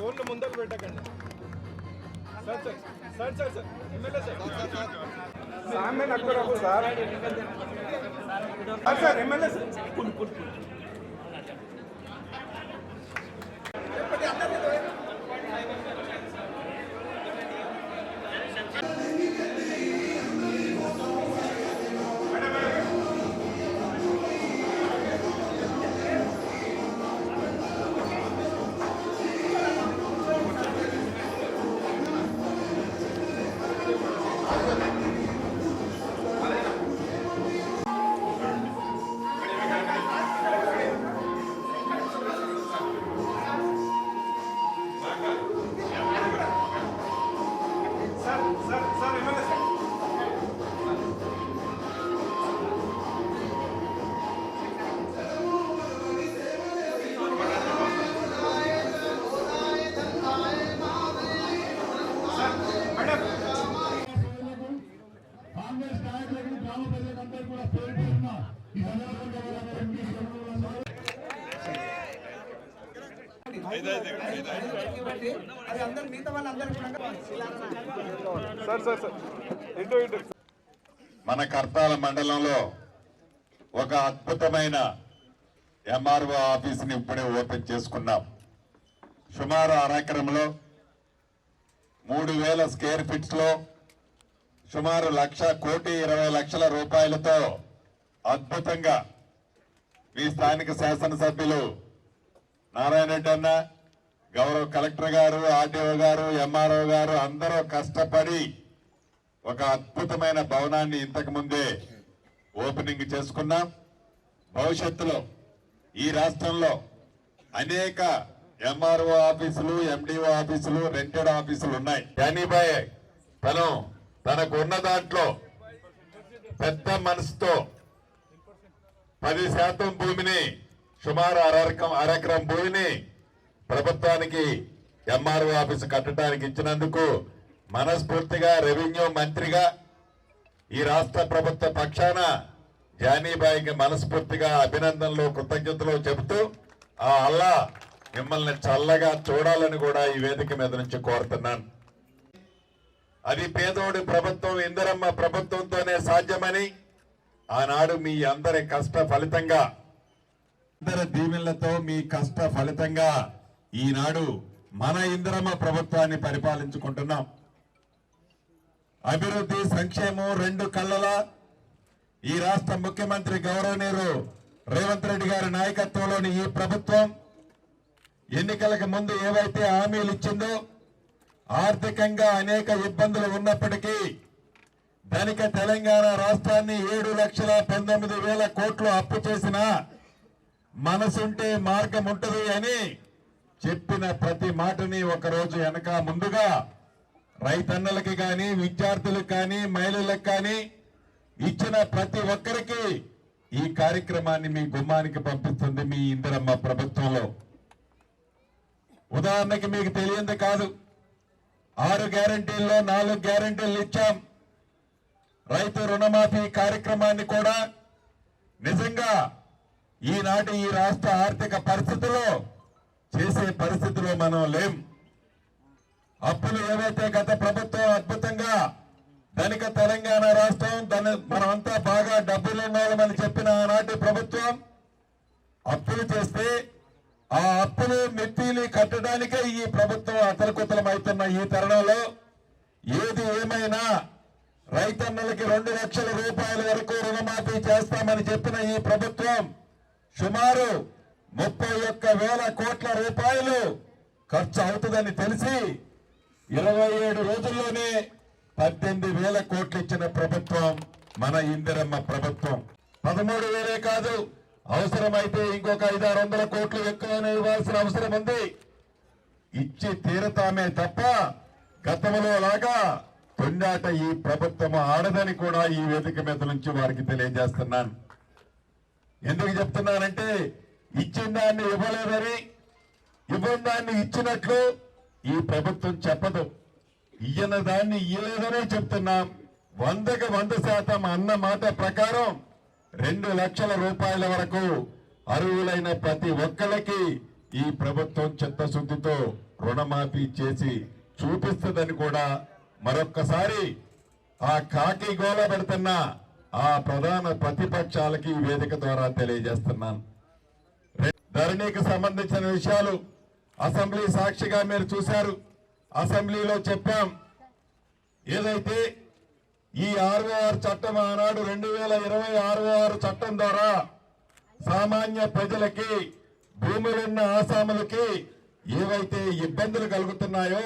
ఫోన్లు ముందర పెట్టకండి. Sir sir sir sir sir MLA sir. Sir. Sir sir MLA sir. Sir అది అందరు మిగతా వాళ్ళందరూ కూడా సార్ సార్ సార్. ఇటు ఇటు. మన కర్తాల మండలంలో ఒక అద్భుతమైన ఎంఆర్ఓ ఆఫీస్ని ఇప్పుడే ఓపెన్ చేసుకున్నాం. సుమారు అరెకరంలో మూడు వేల స్క్వేర్ ఫీట్స్లో సుమారు లక్ష కోటి ఇరవై లక్షల రూపాయలతో అద్భుతంగా మీ స్థానిక శాసనసభ్యులు నారాయణ రెడ్డి అన్న గౌరవ కలెక్టర్ గారు ఆర్డీఓ గారు ఎంఆర్ఓ గారు అందరూ కష్టపడి ఒక అద్భుతమైన భవనాన్ని ఇంతకు ముందే ఓపెనింగ్ చేసుకున్నాం. భవిష్యత్తులో ఈ రాష్ట్రంలో అనేక ఎంఆర్ఓ ఆఫీసులు ఎండిఓ ఆఫీసులు రెంటెడ్ ఆఫీసులు ఉన్నాయి. జానీబాయ్ తను తనకు ఉన్న దాంట్లో పెద్ద మనసుతో పది శాతం భూమిని సుమారు అరకం అరెకరం భూమిని ప్రభుత్వానికి ఎంఆర్ఓ ఆఫీసు కట్టడానికి ఇచ్చినందుకు మనస్ఫూర్తిగా రెవెన్యూ మంత్రిగా ఈ రాష్ట్ర ప్రభుత్వ పక్షాన జానీబాయికి మనస్ఫూర్తిగా అభినందనలు కృతజ్ఞతలు చెబుతూ ఆ అల్లా మిమ్మల్ని చల్లగా చూడాలని కూడా ఈ వేదిక మీద నుంచి కోరుతున్నాను. అది పేదోడి ప్రభుత్వం ఇందరమ్మ ప్రభుత్వంతోనే సాధ్యమని ఆనాడు మీ అందరి కష్ట ఫలితంగా అందరి దీవెనలతో మీ కష్ట ఫలితంగా ఈనాడు మన ఇందిరమ్మ ప్రభుత్వాన్ని పరిపాలించుకుంటున్నాం. అభివృద్ధి సంక్షేమం రెండు కళ్ళల ఈ రాష్ట్ర ముఖ్యమంత్రి గౌరవనీయులు రేవంత్ రెడ్డి గారి నాయకత్వంలోని ఈ ప్రభుత్వం ఎన్నికలకు ముందు ఏవైతే హామీలు ఇచ్చిందో ఆర్థికంగా అనేక ఇబ్బందులు ఉన్నప్పటికీ ధనిక తెలంగాణ రాష్ట్రాన్ని ఏడు లక్షల పంతొమ్మిది వేల కోట్లు అప్పు చేసిన మనసుంటే మార్గం ఉంటుంది అని చెప్పిన ప్రతి మాటని ఒకరోజు వెనక ముందుగా రైతన్నలకి కానీ విద్యార్థులకు కానీ మహిళలకు కానీ ఇచ్చిన ప్రతి ఒక్కరికి ఈ కార్యక్రమాన్ని మీ గుమ్మానికి పంపిస్తుంది మీ ఇందిరమ్మ ప్రభుత్వంలో. ఉదాహరణకి మీకు తెలియంది కాదు. ఆరు గ్యారంటీల్లో నాలుగు గ్యారంటీలు ఇచ్చాం. రైతు రుణమాఫీ కార్యక్రమాన్ని కూడా నిజంగా ఈనాటి ఈ రాష్ట్ర ఆర్థిక పరిస్థితిలో చేసే పరిస్థితిలో మనం లేం. అప్పులు ఏవైతే గత ప్రభుత్వం అద్భుతంగా ధనిక తెలంగాణ రాష్ట్రం దాని మనమంతా బాగా డబ్బులు ఉండాలని చెప్పిన ఆనాటి ప్రభుత్వం అప్పులు చేస్తే ఆ అప్పులు మెత్తీలు కట్టడానికే ఈ ప్రభుత్వం అతలకుతలం అవుతున్న ఈ తరుణంలో ఏది ఏమైనా రైతన్నలకి రెండు లక్షల రూపాయల వరకు రుణమాఫీ చేస్తామని చెప్పిన ఈ ప్రభుత్వం సుమారు ముప్పై ఒక్క వేల కోట్ల రూపాయలు ఖర్చు అవుతుందని తెలిసి ఇరవై ఏడు రోజుల్లోనే పద్దెనిమిది వేల కోట్లు ఇచ్చిన ప్రభుత్వం మన ఇందిరమ్మ ప్రభుత్వం. పదమూడు వేలే కాదు అవసరమైతే ఇంకొక ఐదారు వందల కోట్లు ఎక్కువనే ఇవ్వాల్సిన అవసరం ఉంది. ఇచ్చి తీరతామే తప్ప గతంలో లాగా తొండాట ఈ ప్రభుత్వం ఆడదని కూడా ఈ వేదిక మీద నుంచి వారికి తెలియజేస్తున్నాను. ఎందుకు చెప్తున్నానంటే ఇచ్చిన దాన్ని ఇవ్వలేదని ఇవ్వని దాన్ని ఇచ్చినట్లు ఈ ప్రభుత్వం చెప్పదు. ఇయ్యన దాన్ని ఇయ్యలేదనే చెప్తున్నాం. వందకి వంద శాతం అన్న మాట ప్రకారం రెండు లక్షల రూపాయల వరకు అర్హులైన ప్రతి ఒక్కరికి ఈ ప్రభుత్వం చిత్తశుద్ధితో రుణమాఫీ చేసి చూపిస్తుందని కూడా మరొక్కసారి ఆ కాకి గోల పెడుతున్న ఆ ప్రధాన ప్రతిపక్షాలకి వేదిక ద్వారా తెలియజేస్తున్నాను ధరణికి సంబంధించిన విషయాలు అసెంబ్లీ సాక్షిగా మీరు చూశారు. అసెంబ్లీలో చెప్పాం. ఏదైతే ఈ ఆర్ఓఆర్ చట్టం ఆనాడు రెండు వేల ఇరవై ఆర్ఓఆర్ చట్టం ద్వారా సామాన్య ప్రజలకి భూములున్న ఆసాములకి ఏవైతే ఇబ్బందులు కలుగుతున్నాయో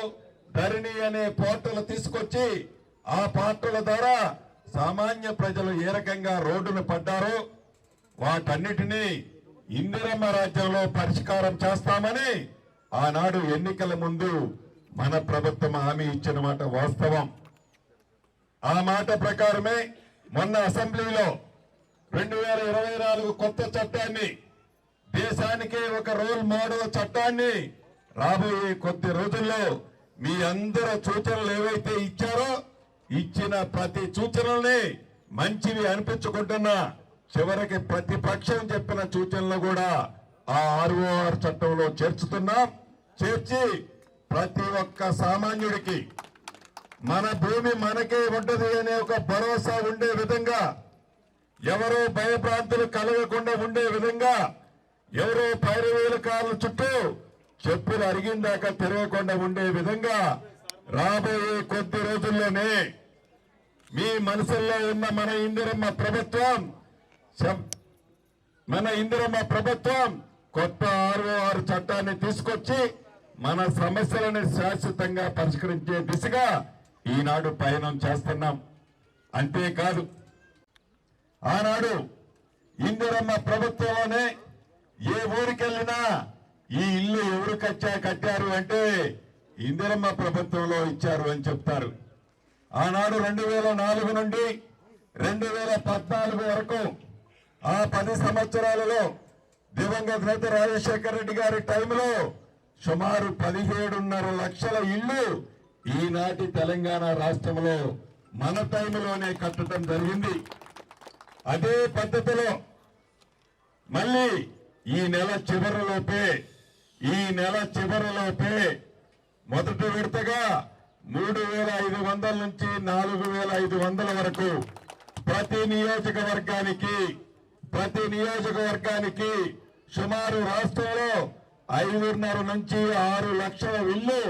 ధరణి అనే పోర్టల్ తీసుకొచ్చి ఆ పోర్టల్ ద్వారా సామాన్య ప్రజలు ఏ రకంగా రోడ్డును పడ్డారో వాటన్నిటినీ ఇందిరమ్మ రాజ్యంలో పరిష్కారం చేస్తామని ఆనాడు ఎన్నికల ముందు మన ప్రభుత్వం హామీ ఇచ్చిన మాట వాస్తవం. ఆ మాట ప్రకారమే మొన్న అసెంబ్లీలో రెండు వేల ఇరవై నాలుగు కొత్త చట్టాన్ని దేశానికి ఒక రోల్ మోడల్ చట్టాన్ని రాబోయే కొద్ది రోజుల్లో మీ అందరి సూచనలు ఏవైతే ఇచ్చారో ఇచ్చిన ప్రతి సూచనల్ని మంచివి అనిపించుకుంటున్నా. చివరికి ప్రతిపక్షం చెప్పిన సూచనలు కూడా ఆ ఆర్ఓఆర్ చట్టంలో చేర్చుతున్నాం. చేర్చి ప్రతి ఒక్క సామాన్యుడికి మన భూమి మనకే ఉంటది అనే ఒక భరోసా ఉండే విధంగా ఎవరో భయభ్రాంతులు కలగకుండా ఉండే విధంగా ఎవరో పైరవేల కాళ్ళ చుట్టూ చెప్పులు అరిగిందాకా తిరగకుండా ఉండే విధంగా రాబోయే కొద్ది రోజుల్లోనే మీ మనసుల్లో ఉన్న మన ఇందిరమ్మ ప్రభుత్వం మన ఇందిరమ్మ ప్రభుత్వం కొత్త ఆర్ఓఆర్ చట్టాన్ని తీసుకొచ్చి మన సమస్యలను శాశ్వతంగా పరిష్కరించే దిశగా ఈనాడు పయనం చేస్తున్నాం. అంతేకాదు ఆనాడు ఇందిరమ్మ ప్రభుత్వంలోనే ఏ ఊరికెళ్ళినా ఈ ఇల్లు ఎవరు కట్టా కట్టారు అంటే ఇందిరమ్మ ప్రభుత్వంలో ఇచ్చారు అని చెప్తారు. ఆనాడు రెండు వేల నాలుగు నుండి రెండు వేల పద్నాలుగు వరకు ఆ పది సంవత్సరాలలో దివంగత నేత రాజశేఖర రెడ్డి గారి టైంలో సుమారు పదిహేడున్నర లక్షల ఇళ్ళు ఈనాటి తెలంగాణ రాష్ట్రంలో మన టైంలోనే కట్టడం జరిగింది. అదే పద్ధతిలో మళ్ళీ ఈ నెల చివరిలోపే ఈ నెల చివరిలోపే మొదటి విడతగా మూడు వేల ఐదు వందల నుంచి నాలుగు వేల ఐదు వందల వరకు ప్రతి నియోజకవర్గానికి ప్రతి నియోజకవర్గానికి సుమారు రాష్ట్రంలో ఐదున్నర నుంచి ఆరు లక్షల ఇల్లు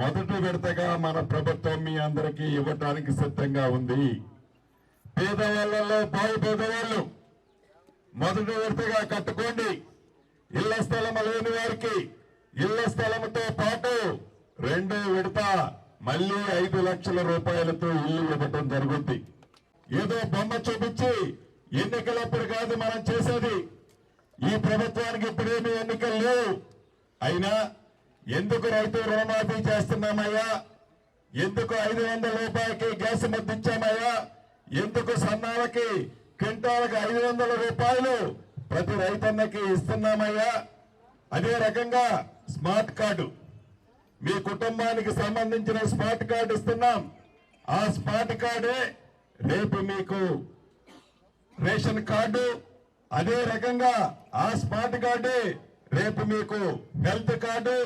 మొదటి విడతగా మన ప్రభుత్వం మీ అందరికీ ఇవ్వటానికి సిద్ధంగా ఉంది. పేదవాళ్ళలో బాగు పేదవాళ్ళు మొదటి విడతగా కట్టుకోండి. ఇళ్ళ స్థలం లేని వారికి ఇళ్ళ స్థలంతో పాటు రెండో విడత మళ్ళీ ఐదు లక్షల రూపాయలతో ఇల్లు ఇవ్వటం జరుగుద్ది. ఏదో బొమ్మ చూపించి ఎన్నికలప్పుడు కాదు మనం చేసేది. ఈ ప్రభుత్వానికి ఇప్పుడేమి ఎన్నికలు లేవు. అయినా ఎందుకు రైతు రుణమాఫీ చేస్తున్నామయ్యా? ఎందుకు ఐదు వందల రూపాయలకి గ్యాస్ మద్దించామయ్యా? ఎందుకు సన్నాలకి క్వింటాలకు ఐదు వందల రూపాయలు ప్రతి రైతన్నకి ఇస్తున్నామయ్యా? అదే రకంగా స్మార్ట్ కార్డు. మీ కుటుంబానికి సంబంధించిన స్మార్ట్ కార్డు ఇస్తున్నాం. ఆ స్మార్ట్ కార్డే రేపు మీకు రేషన్ కార్డు అదే రకంగా ఆ స్మార్ట్ కార్డే రేపు మీకు హెల్త్ కార్డు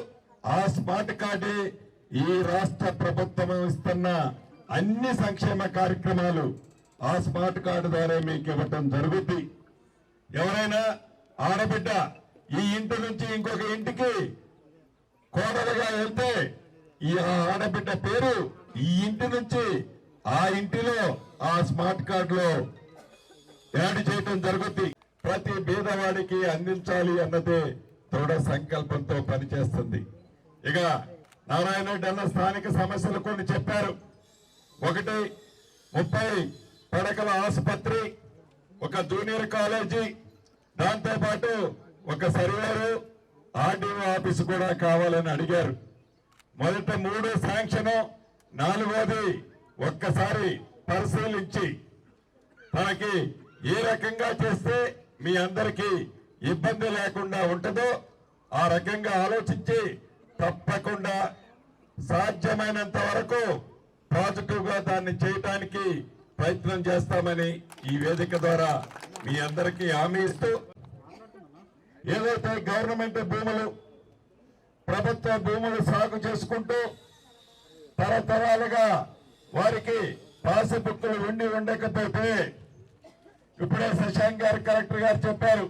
ఆ స్మార్ట్ కార్డే ఈ రాష్ట్ర ప్రభుత్వం ఇస్తున్న అన్ని సంక్షేమ కార్యక్రమాలు ఆ స్మార్ట్ కార్డు ద్వారా మీకు ఇవ్వటం జరుగుద్ది. ఎవరైనా ఆడబిడ్డ ఈ ఇంటి నుంచి ఇంకొక ఇంటికి కోడలుగా వెళ్తే ఈ ఆడబిడ్డ పేరు ఈ ఇంటి నుంచి ఆ ఇంటిలో ఆ స్మార్ట్ కార్డులో యాడ్ చేయటం జరుగుద్ది. ప్రతి బీదవాడికి అందించాలి అన్నదే దృఢ సంకల్పంతో పనిచేస్తుంది. ఇక నారాయణ రెడ్డి అన్న స్థానిక సమస్యలు కొన్ని చెప్పారు. ఒకటి ముప్పై పడకల ఆసుపత్రి ఒక జూనియర్ కాలేజీ దాంతోపాటు ఒక సర్వేరు ఆర్డీఓ ఆఫీసు కూడా కావాలని అడిగారు. మొదట మూడు శాంక్షన్ నాలుగోది ఒక్కసారి పరిశీలించి తనకి ఏ రకంగా చేస్తే మీ అందరికీ ఇబ్బంది లేకుండా ఉంటుందో ఆ రకంగా ఆలోచించి తప్పకుండా సాధ్యమైనంత వరకు పాజిటివ్గా దాన్ని చేయటానికి ప్రయత్నం చేస్తామని ఈ వేదిక ద్వారా మీ అందరికీ హామీ ఇస్తూ ఏదైతే గవర్నమెంట్ భూములు ప్రభుత్వ భూములు సాగు చేసుకుంటూ తరతరాలుగా వారికి పాస్ ఉండి ఉండకపోతే ఇప్పుడే శశాంక్ గారు కలెక్టర్ గారు చెప్పారు.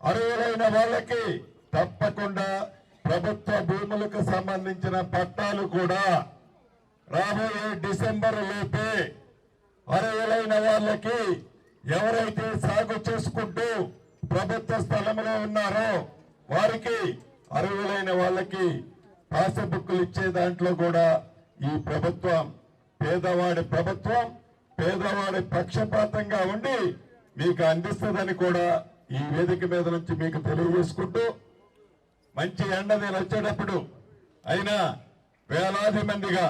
అర్హులైన వాళ్ళకి తప్పకుండా ప్రభుత్వ భూములకు సంబంధించిన పట్టాలు కూడా రాబోయే డిసెంబర్ లోపే అర్హులైన వాళ్ళకి ఎవరైతే సాగు చేసుకుంటూ ప్రభుత్వ స్థలంలో ఉన్నారో వారికి అర్హులైన వాళ్ళకి పాసబుక్కులు ఇచ్చే దాంట్లో కూడా ఈ ప్రభుత్వం పేదవాడి ప్రభుత్వం పేదవాడి పక్షపాతంగా ఉండి మీకు అందిస్తుందని కూడా ఈ వేదిక మీద నుంచి మీకు తెలియజేసుకుంటూ మంచి ఎండ నేను వచ్చేటప్పుడు అయినా వేలాది మందిగా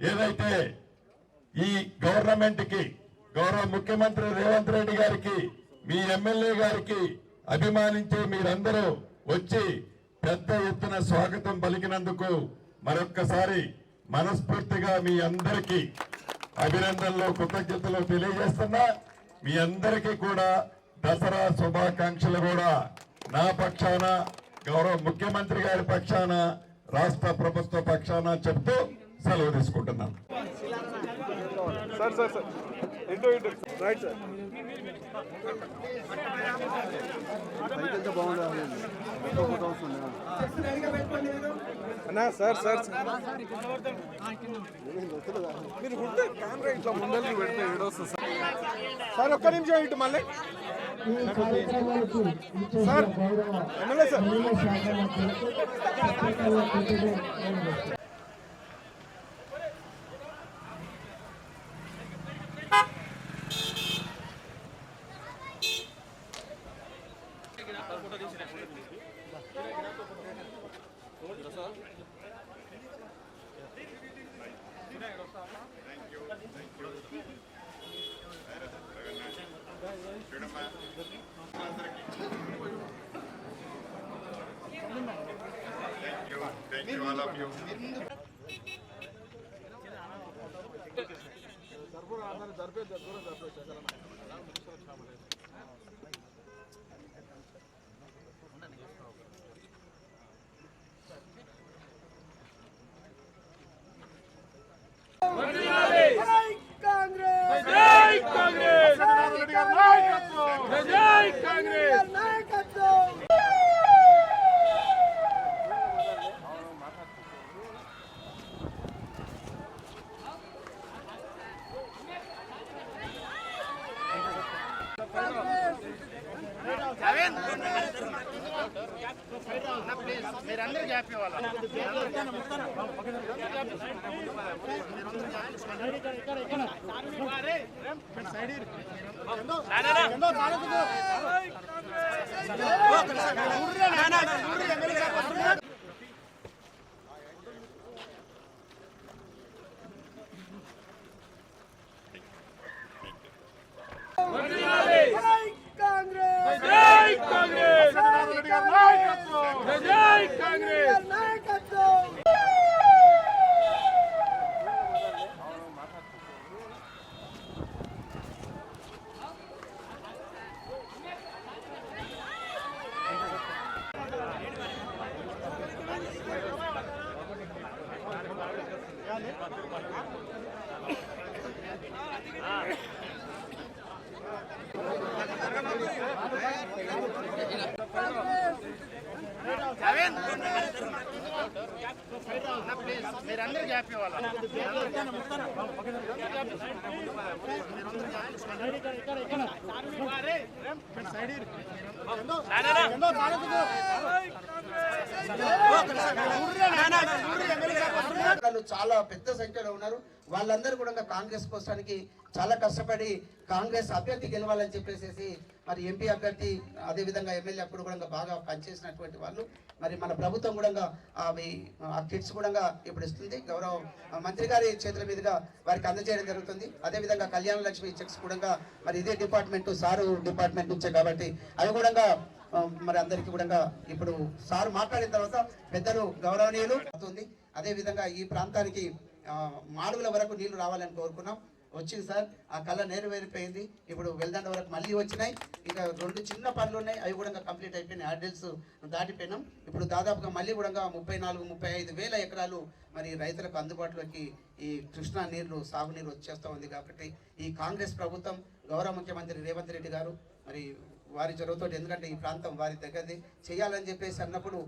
ఏదైతే ఈ గవర్నమెంట్కి గౌరవ ముఖ్యమంత్రి రేవంత్ రెడ్డి గారికి మీ ఎమ్మెల్యే గారికి అభిమానించే మీరందరూ వచ్చి పెద్ద ఎత్తున స్వాగతం పలికినందుకు మరొక్కసారి మనస్ఫూర్తిగా మీ అందరికీ అభినందనలు కృతజ్ఞతలు తెలియజేస్తున్నా. మీ అందరికీ కూడా దసరా శుభాకాంక్షలు కూడా. నా పక్షాన గౌరవ ముఖ్యమంత్రి గారి పక్షాన రాష్ట్ర ప్రభుత్వ పక్షాన చెప్తూ సెలవు తీసుకుంటున్నాను. Sir sir sir. ఇటు ఇటు రైట్ సార్ అన్నా సార్ సార్. మీరు ఉంటే కెమెరా ఇట్లా ముందరికి పెడితే ఏడొస్తుంది సార్. సార్ ఒక్క నిమిషం ఇటు మళ్ళీ. Sir MLA sir. ఎమ్మెల్యే శాఖ మంత్రులకు ప్రత్యేకంగా కృతజ్ఞతలు తెలియజేస్తున్నాను. ഞാനാ ഞാനാ చాలా పెద్ద సంఖ్యలో ఉన్నారు. వాళ్ళందరూ కూడా కాంగ్రెస్ కోసానికి చాలా కష్టపడి కాంగ్రెస్ అభ్యర్థి గెలవాలని చెప్పేసి మరి ఎంపీ అభ్యర్థి అదే విధంగా ఎమ్మెల్యే అప్పుడు కూడా బాగా పనిచేసినటువంటి వాళ్ళు. మరి మన ప్రభుత్వం కూడా అవి ఆ కిట్స్ కూడా ఇప్పుడు ఇస్తుంది. గౌరవ మంత్రి గారి చేతుల మీదుగా వారికి అందజేయడం జరుగుతుంది. అదే విధంగా కళ్యాణ లక్ష్మి చెక్స్ కూడా మరి ఇదే డిపార్ట్మెంట్ సారు డిపార్ట్మెంట్ నుంచే కాబట్టి అవి కూడా మరి అందరికీ కూడా ఇప్పుడు సార్ మాట్లాడిన తర్వాత పెద్దలు గౌరవనీయులు అవుతుంది. అదే విధంగా ఈ ప్రాంతానికి మాడుగుల వరకు నీళ్ళు రావాలని కోరుకున్నాం. వచ్చింది సార్. ఆ కళ నెరవేరిపోయింది. ఇప్పుడు వెల్దండ వరకు మళ్ళీ వచ్చినాయి. ఇంకా రెండు చిన్న పనులు ఉన్నాయి. అవి కూడా కంప్లీట్ అయిపోయినాయి. ఆర్డర్స్ దాటిపోయినాం. ఇప్పుడు దాదాపుగా మళ్ళీ కూడా ముప్పై నాలుగు ముప్పై ఐదు వేల ఎకరాలు మరి రైతులకు అందుబాటులోకి ఈ కృష్ణా నీళ్ళు సాగునీరు వచ్చేస్తూ ఉంది కాబట్టి ఈ కాంగ్రెస్ ప్రభుత్వం గౌరవ ముఖ్యమంత్రి రేవంత్ రెడ్డి గారు మరి వారి చొరవతో ఎందుకంటే ఈ ప్రాంతం వారి దగ్గరది చేయాలని చెప్పేసి అన్నప్పుడు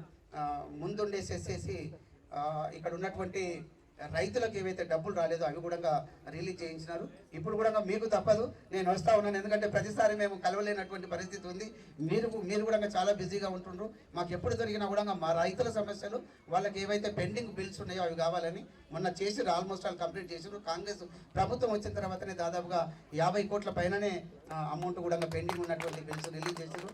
ముందుండేసేసేసి ఇక్కడ ఉన్నటువంటి రైతులకు ఏవైతే డబ్బులు రాలేదో అవి కూడా రిలీజ్ చేయించినారు. ఇప్పుడు కూడా మీకు తప్పదు నేను వస్తా ఉన్నాను. ఎందుకంటే ప్రతిసారి మేము కలవలేనటువంటి పరిస్థితి ఉంది. మీరు మీరు కూడా చాలా బిజీగా ఉంటుండ్రు. మాకు ఎప్పుడు దొరికినా కూడా మా రైతుల సమస్యలు వాళ్ళకి ఏవైతే పెండింగ్ బిల్స్ ఉన్నాయో అవి కావాలని మొన్న చేసి ఆల్మోస్ట్ ఆల్ కంప్లీట్ చేసారు కాంగ్రెస్ ప్రభుత్వం వచ్చిన తర్వాతనే దాదాపుగా యాభై కోట్ల పైననే అమౌంట్ కూడా పెండింగ్ ఉన్నటువంటి బిల్స్ రిలీజ్ చేసారు